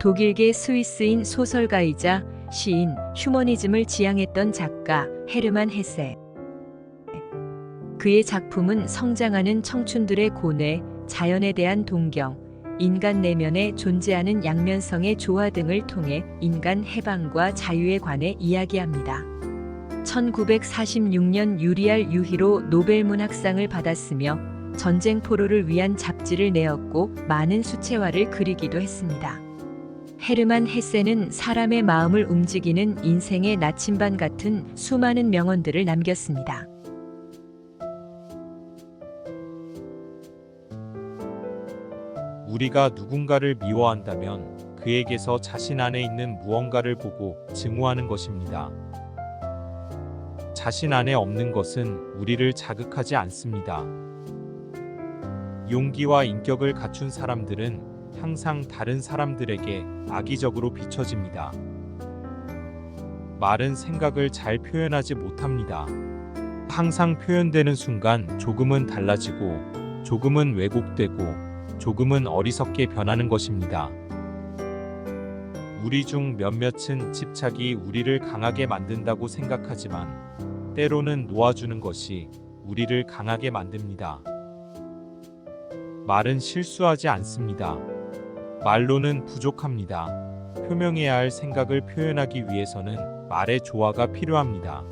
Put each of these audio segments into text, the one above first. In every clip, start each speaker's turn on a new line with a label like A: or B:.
A: 독일계 스위스인 소설가이자 시인, 휴머니즘을 지향했던 작가 헤르만 헤세. 그의 작품은 성장하는 청춘들의 고뇌, 자연에 대한 동경, 인간 내면에 존재하는 양면성의 조화 등을 통해 인간 해방과 자유에 관해 이야기합니다. 1946년 유리알 유희로 노벨 문학상을 받았으며 전쟁 포로를 위한 잡지를 내었고 많은 수채화를 그리기도 했습니다. 헤르만 헤세는 사람의 마음을 움직이는 인생의 나침반 같은 수많은 명언들을 남겼습니다.
B: 우리가 누군가를 미워한다면 그에게서 자신 안에 있는 무언가를 보고 증오하는 것입니다. 자신 안에 없는 것은 우리를 자극하지 않습니다. 용기와 인격을 갖춘 사람들은 항상 다른 사람들에게 악의적으로 비춰집니다. 말은 생각을 잘 표현하지 못합니다. 항상 표현되는 순간 조금은 달라지고 조금은 왜곡되고 조금은 어리석게 변하는 것입니다. 우리 중 몇몇은 집착이 우리를 강하게 만든다고 생각하지만 때로는 놓아주는 것이 우리를 강하게 만듭니다. 말은 실수하지 않습니다. 말로는 부족합니다. 표명해야 할 생각을 표현하기 위해서는 말의 조화가 필요합니다.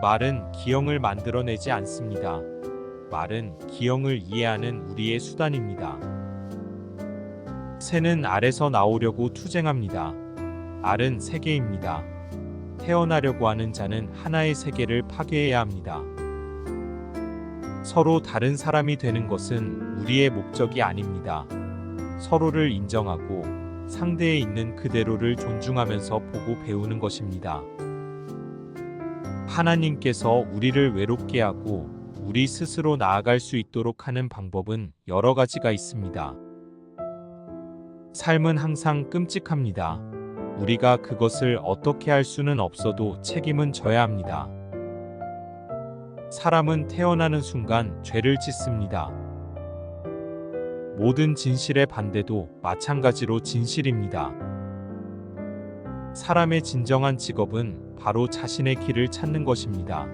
B: 말은 기형을 만들어내지 않습니다. 말은 기형을 이해하는 우리의 수단입니다. 새는 알에서 나오려고 투쟁합니다. 알은 세계입니다. 태어나려고 하는 자는 하나의 세계를 파괴해야 합니다. 서로 다른 사람이 되는 것은 우리의 목적이 아닙니다. 서로를 인정하고 상대에 있는 그대로를 존중하면서 보고 배우는 것입니다. 하나님께서 우리를 외롭게 하고 우리 스스로 나아갈 수 있도록 하는 방법은 여러 가지가 있습니다. 삶은 항상 끔찍합니다. 우리가 그것을 어떻게 할 수는 없어도 책임은 져야 합니다. 사람은 태어나는 순간 죄를 짓습니다. 모든 진실의 반대도 마찬가지로 진실입니다. 사람의 진정한 직업은 바로 자신의 길을 찾는 것입니다.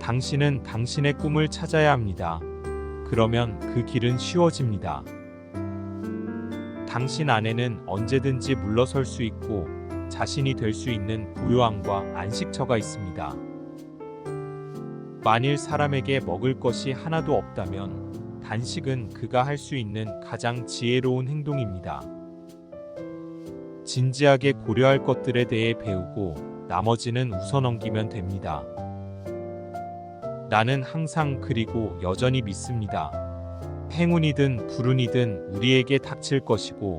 B: 당신은 당신의 꿈을 찾아야 합니다. 그러면 그 길은 쉬워집니다. 당신 안에는 언제든지 물러설 수 있고 자신이 될 수 있는 고요함과 안식처가 있습니다. 만일 사람에게 먹을 것이 하나도 없다면 단식은 그가 할 수 있는 가장 지혜로운 행동입니다. 진지하게 고려할 것들에 대해 배우고 나머지는 웃어 넘기면 됩니다. 나는 항상 그리고 여전히 믿습니다. 행운이든 불운이든 우리에게 닥칠 것이고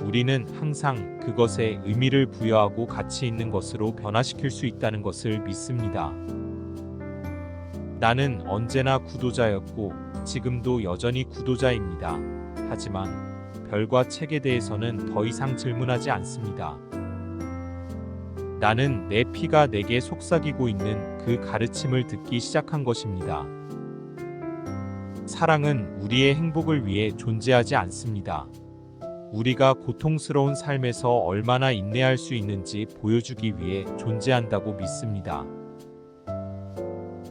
B: 우리는 항상 그것에 의미를 부여하고 가치 있는 것으로 변화시킬 수 있다는 것을 믿습니다. 나는 언제나 구도자였고 지금도 여전히 구도자입니다. 하지만 별과 책에 대해서는 더 이상 질문하지 않습니다. 나는 내 피가 내게 속삭이고 있는 그 가르침을 듣기 시작한 것입니다. 사랑은 우리의 행복을 위해 존재하지 않습니다. 우리가 고통스러운 삶에서 얼마나 인내할 수 있는지 보여주기 위해 존재한다고 믿습니다.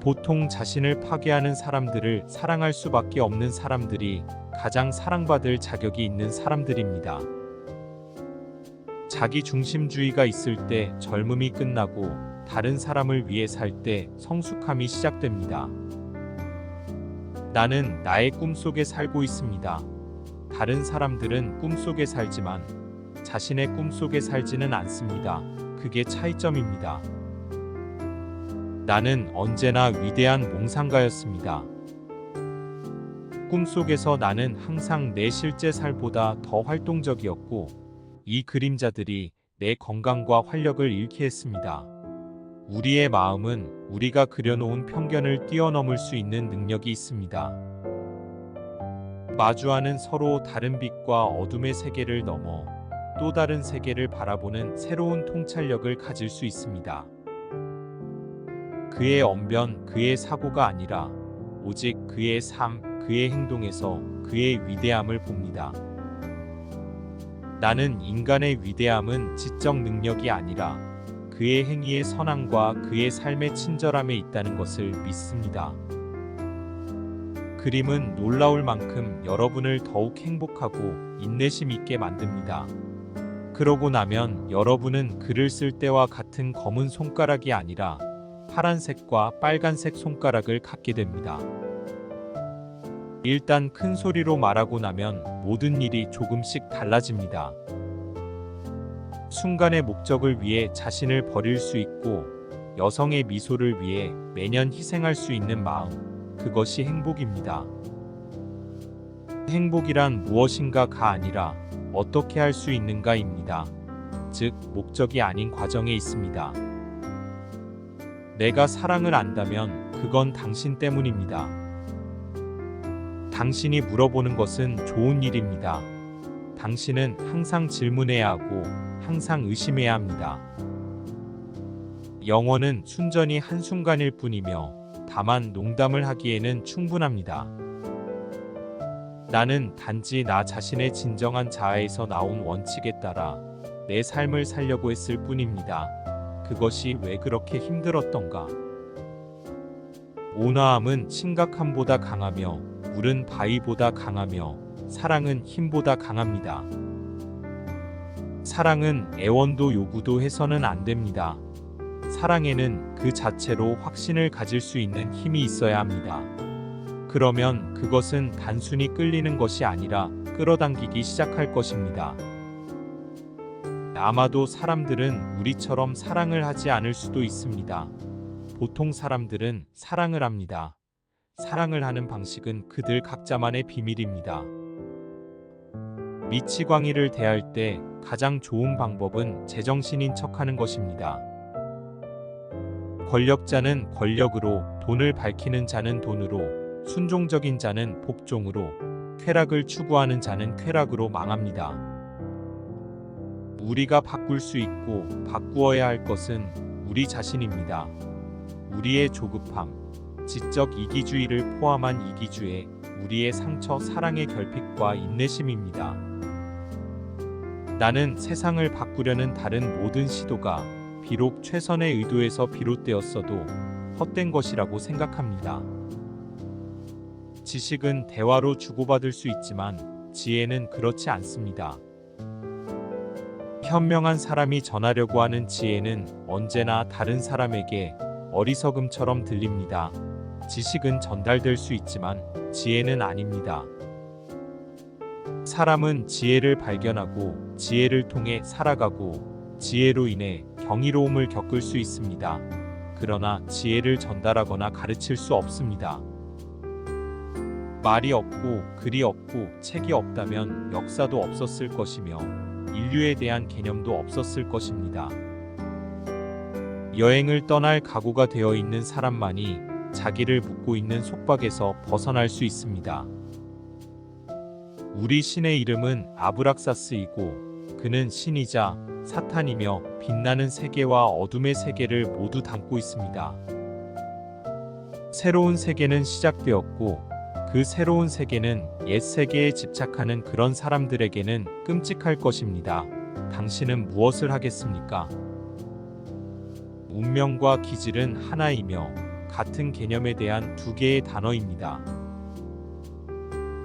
B: 보통 자신을 파괴하는 사람들을 사랑할 수밖에 없는 사람들이 가장 사랑받을 자격이 있는 사람들입니다. 자기 중심주의가 있을 때 젊음이 끝나고 다른 사람을 위해 살 때 성숙함이 시작됩니다. 나는 나의 꿈속에 살고 있습니다. 다른 사람들은 꿈속에 살지만 자신의 꿈속에 살지는 않습니다. 그게 차이점입니다. 나는 언제나 위대한 몽상가였습니다. 꿈속에서 나는 항상 내 실제 살보다 더 활동적이었고 이 그림자들이 내 건강과 활력을 잃게 했습니다. 우리의 마음은 우리가 그려놓은 편견을 뛰어넘을 수 있는 능력이 있습니다. 마주하는 서로 다른 빛과 어둠의 세계를 넘어 또 다른 세계를 바라보는 새로운 통찰력을 가질 수 있습니다. 그의 언변, 그의 사고가 아니라 오직 그의 삶, 그의 행동에서 그의 위대함을 봅니다. 나는 인간의 위대함은 지적 능력이 아니라 그의 행위의 선함과 그의 삶의 친절함에 있다는 것을 믿습니다. 그림은 놀라울 만큼 여러분을 더욱 행복하고 인내심 있게 만듭니다. 그러고 나면 여러분은 글을 쓸 때와 같은 검은 손가락이 아니라 파란색과 빨간색 손가락을 갖게 됩니다. 일단 큰 소리로 말하고 나면 모든 일이 조금씩 달라집니다. 순간의 목적을 위해 자신을 버릴 수 있고 여성의 미소를 위해 매년 희생할 수 있는 마음, 그것이 행복입니다. 행복이란 무엇인가가 아니라 어떻게 할 수 있는가입니다. 즉, 목적이 아닌 과정에 있습니다. 내가 사랑을 안다면 그건 당신 때문입니다. 당신이 물어보는 것은 좋은 일입니다. 당신은 항상 질문해야 하고 항상 의심해야 합니다. 영원은 순전히 한순간일 뿐이며 다만 농담을 하기에는 충분합니다. 나는 단지 나 자신의 진정한 자아에서 나온 원칙에 따라 내 삶을 살려고 했을 뿐입니다. 그것이 왜 그렇게 힘들었던가? 온화함은 심각함보다 강하며 물은 바위보다 강하며 사랑은 힘보다 강합니다. 사랑은 애원도 요구도 해서는 안 됩니다. 사랑에는 그 자체로 확신을 가질 수 있는 힘이 있어야 합니다. 그러면 그것은 단순히 끌리는 것이 아니라 끌어당기기 시작할 것입니다. 아마도 사람들은 우리처럼 사랑을 하지 않을 수도 있습니다. 보통 사람들은 사랑을 합니다. 사랑을 하는 방식은 그들 각자만의 비밀입니다. 미치광이를 대할 때 가장 좋은 방법은 제정신인 척하는 것입니다. 권력자는 권력으로, 돈을 밝히는 자는 돈으로, 순종적인 자는 복종으로, 쾌락을 추구하는 자는 쾌락으로 망합니다. 우리가 바꿀 수 있고 바꾸어야 할 것은 우리 자신입니다. 우리의 조급함, 지적 이기주의를 포함한 이기주의, 우리의 상처, 사랑의 결핍과 인내심입니다. 나는 세상을 바꾸려는 다른 모든 시도가 비록 최선의 의도에서 비롯되었어도 헛된 것이라고 생각합니다. 지식은 대화로 주고받을 수 있지만 지혜는 그렇지 않습니다. 현명한 사람이 전하려고 하는 지혜는 언제나 다른 사람에게 어리석음처럼 들립니다. 지식은 전달될 수 있지만 지혜는 아닙니다. 사람은 지혜를 발견하고 지혜를 통해 살아가고 지혜로 인해 경이로움을 겪을 수 있습니다. 그러나 지혜를 전달하거나 가르칠 수 없습니다. 말이 없고 글이 없고 책이 없다면 역사도 없었을 것이며 인류에 대한 개념도 없었을 것입니다. 여행을 떠날 각오가 되어 있는 사람만이 자기를 묶고 있는 속박에서 벗어날 수 있습니다. 우리 신의 이름은 아브락사스이고 그는 신이자 사탄이며 빛나는 세계와 어둠의 세계를 모두 담고 있습니다. 새로운 세계는 시작되었고 그 새로운 세계는 옛 세계에 집착하는 그런 사람들에게는 끔찍할 것입니다. 당신은 무엇을 하겠습니까? 운명과 기질은 하나이며 같은 개념에 대한 두 개의 단어입니다.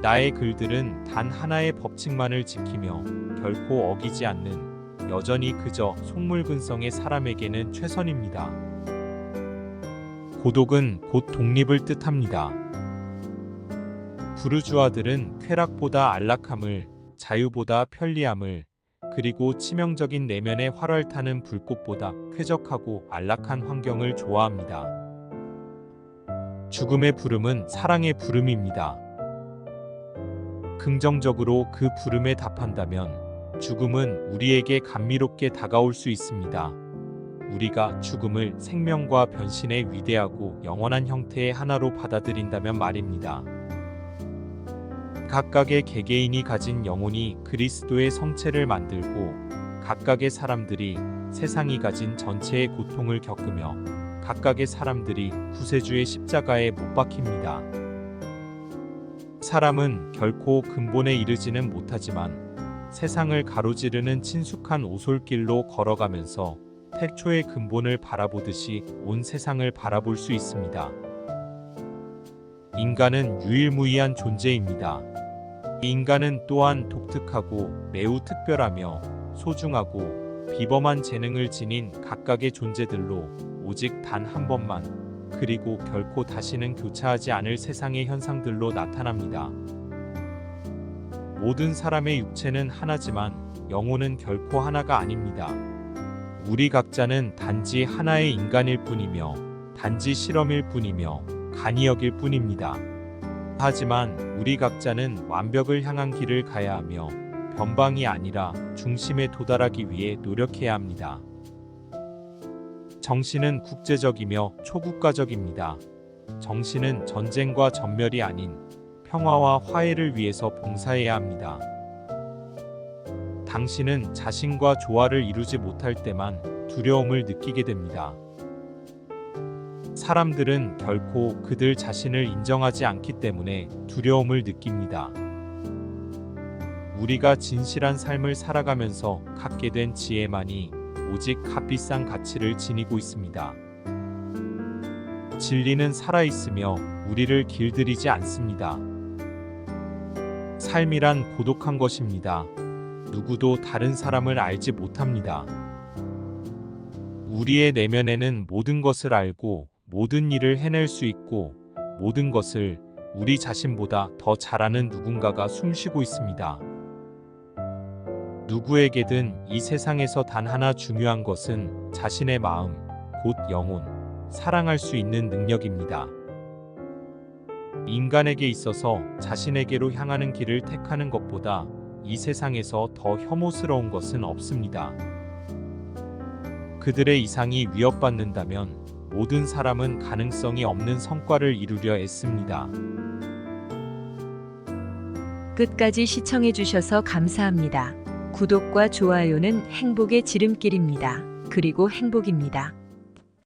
B: 나의 글들은 단 하나의 법칙만을 지키며 결코 어기지 않는 여전히 그저 속물근성의 사람에게는 최선입니다. 고독은 곧 독립을 뜻합니다. 부르주아들은 쾌락보다 안락함을, 자유보다 편리함을, 그리고 치명적인 내면의 활활 타는 불꽃보다 쾌적하고 안락한 환경을 좋아합니다. 죽음의 부름은 사랑의 부름입니다. 긍정적으로 그 부름에 답한다면 죽음은 우리에게 감미롭게 다가올 수 있습니다. 우리가 죽음을 생명과 변신의 위대하고 영원한 형태의 하나로 받아들인다면 말입니다. 각각의 개개인이 가진 영혼이 그리스도의 성체를 만들고 각각의 사람들이 세상이 가진 전체의 고통을 겪으며 각각의 사람들이 구세주의 십자가에 못 박힙니다. 사람은 결코 근본에 이르지는 못하지만 세상을 가로지르는 친숙한 오솔길로 걸어가면서 태초의 근본을 바라보듯이 온 세상을 바라볼 수 있습니다. 인간은 유일무이한 존재입니다. 인간은 또한 독특하고 매우 특별하며 소중하고 비범한 재능을 지닌 각각의 존재들로 오직 단 한 번만 그리고 결코 다시는 교차하지 않을 세상의 현상들로 나타납니다. 모든 사람의 육체는 하나지만 영혼은 결코 하나가 아닙니다. 우리 각자는 단지 하나의 인간일 뿐이며 단지 실험일 뿐이며 간이역일 뿐입니다. 하지만 우리 각자는 완벽을 향한 길을 가야 하며 변방이 아니라 중심에 도달하기 위해 노력해야 합니다. 정신은 국제적이며 초국가적입니다. 정신은 전쟁과 전멸이 아닌 평화와 화해를 위해서 봉사해야 합니다. 당신은 자신과 조화를 이루지 못할 때만 두려움을 느끼게 됩니다. 사람들은 결코 그들 자신을 인정하지 않기 때문에 두려움을 느낍니다. 우리가 진실한 삶을 살아가면서 갖게 된 지혜만이 오직 값비싼 가치를 지니고 있습니다. 진리는 살아있으며 우리를 길들이지 않습니다. 삶이란 고독한 것입니다. 누구도 다른 사람을 알지 못합니다. 우리의 내면에는 모든 것을 알고 모든 일을 해낼 수 있고 모든 것을 우리 자신보다 더 잘하는 누군가가 숨쉬고 있습니다. 누구에게든 이 세상에서 단 하나 중요한 것은 자신의 마음, 곧 영혼, 사랑할 수 있는 능력입니다. 인간에게 있어서 자신에게로 향하는 길을 택하는 것보다 이 세상에서 더 혐오스러운 것은 없습니다. 그들의 이상이 위협받는다면 모든 사람은 가능성이 없는 성과를 이루려 애씁니다.
A: 끝까지 시청해 주셔서 감사합니다. 구독과 좋아요는 행복의 지름길입니다. 그리고 행복입니다.